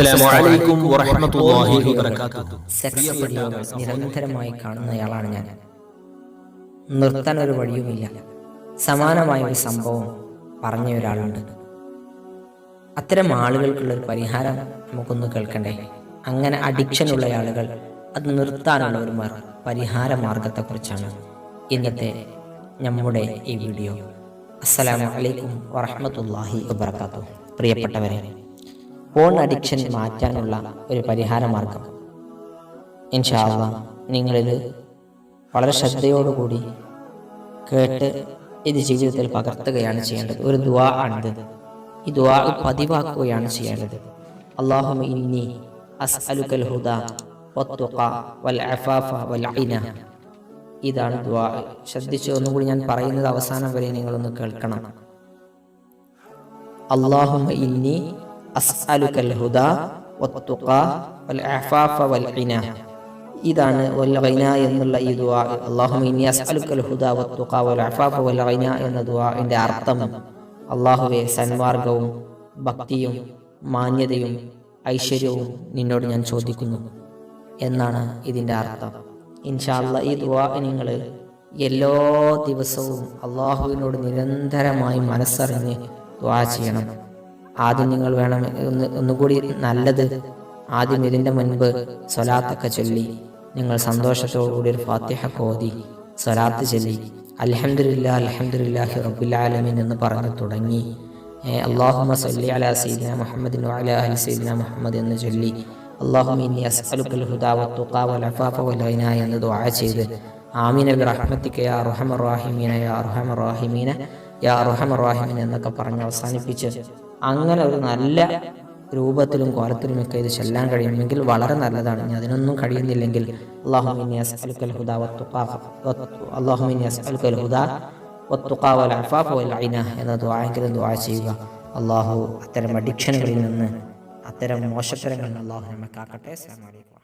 അസ്സലാമലൈക്കും വറഹ്മത്തുള്ളാഹി വബറകാതുഹു. സെക്സ് നിരന്തരമായി കാണുന്നയാളാണ് ഞാൻ. നിർത്താൻ ഒരു വഴിയുമില്ല. സമാനമായ ഒരു സംഭവം പറഞ്ഞ ഒരാളുണ്ട്. അത്തരം ആളുകൾക്കുള്ള ഒരു പരിഹാരം നമുക്കൊന്ന് കേൾക്കണ്ടേ? അങ്ങനെ അഡിക്ഷൻ ഉള്ള ആളുകൾ അത് നിർത്താനുള്ള ഒരു പരിഹാര മാർഗത്തെക്കുറിച്ചാണ് ഇന്നത്തെ നമ്മുടെ ഈ വീഡിയോ. അസ്സലാമു അലൈക്കും വറഹ്മത്തുള്ളാഹി വബറകാതുഹു. പ്രിയപ്പെട്ടവരെ ഫോൺ അഡിക്ഷൻ മാറ്റാനുള്ള ഒരു പരിഹാര മാർഗം ഇൻഷാല്ല നിങ്ങളിൽ വളരെ ശ്രദ്ധയോടുകൂടി കേട്ട് ഇത് ജീവിതത്തിൽ പകർത്തുകയാണ് ചെയ്യേണ്ടത്. ഒരു ദുവാ ആണിത്. ഈ ദുവാ പതിവാക്കുകയാണ് ചെയ്യേണ്ടത്. അള്ളാഹുമ ഇന്നി അസ്അലുക്കൽ ഹുദ വൽ അഫാഫ വൽ ഇതാണ് ദുവാ ശ്രദ്ധിച്ചു ഒന്നുകൂടി ഞാൻ പറയുന്നത് അവസാനം വരെ നിങ്ങളൊന്ന് കേൾക്കണം. അള്ളാഹുമ ഇന്നി അസ്അലുക്കൽ ഹുദ വത്തുഖ വൽ അഫാഫ വൽ ഇന ഇതാണ് വൽ ഗൈന എന്നുള്ള ഈ ദുആ. അല്ലാഹുമ്മ ഇന്നി അസ്അലുക്കൽ ഹുദ വത്തുഖ വൽ അഫാഫ വൽ ഗൈന എന്ന ദുആഇന്റെ അർത്ഥം അല്ലാഹുവേ സന്മാർഗവും ഭക്തിയും മാന്യതയും ഐശ്വര്യവും നിന്നോട് ഞാൻ ചോദിക്കുന്നു എന്നാണ് ഇതിന്റെ അർത്ഥം. ഇൻഷാല്ല ഈ ദുആ നിങ്ങൾ എല്ലാ ദിവസവും അള്ളാഹുവിനോട് നിരന്തരമായി മനസ്സറിഞ്ഞ് ദുആ ചെയ്യണം. ആദ്യം നിങ്ങൾ വേണം ഒന്ന് ഒന്നുകൂടി നല്ലത് ആദ്യം ഇതിന്റെ മുൻപ് സ്വലാത്തൊക്കെ ചൊല്ലി. നിങ്ങൾ സന്തോഷത്തോടുകൂടി ഒരു ഫാത്തിഹ കോതി സ്വലാത്ത് ചൊല്ലി. അലഹമില്ല അലഹമില്ലാഹി റബ്ബിൽ ആലമീൻ എന്ന് പറഞ്ഞു തുടങ്ങി. അള്ളാഹുമ സല്ലി അലാ സയ്യിദിന മുഹമ്മദിൻ വഅലാ അലി സയ്യിദിന മുഹമ്മദ് എന്ന് ചൊല്ലി. അള്ളാഹുമ ഇന്നി അസ്അലുക്കൽ ഹുദാ വത്തുഖാ വൽ അഫാഫ വൽ ഗിന എന്ന് ദുആ ചെയ്ത്. ആമീന ബി റഹ്മത്തിക യാ അർഹമർ റഹീമീന യാ അർഹമർ റഹീമീന യാ അർഹമർ എന്നൊക്കെ പറഞ്ഞ് അവസാനിപ്പിച്ച് അങ്ങനെ ഒരു നല്ല രൂപത്തിലും കോലത്തിലുമൊക്കെ ഇത് ചെല്ലാൻ കഴിയുമെങ്കിൽ വളരെ നല്ലതാണ്. ഇനി അതിനൊന്നും കഴിയുന്നില്ലെങ്കിൽ എന്ന ദുആയെങ്കിലും ദുആ ചെയ്യുക. അള്ളാഹു അത്തരം അഡിക്ഷനുകളിൽ നിന്ന് അത്തരം മോശത്തരങ്ങളിൽ നിന്ന് അള്ളാഹു നമ്മെ കാക്കട്ടെ. അസ്സലാമു അലൈക്കും.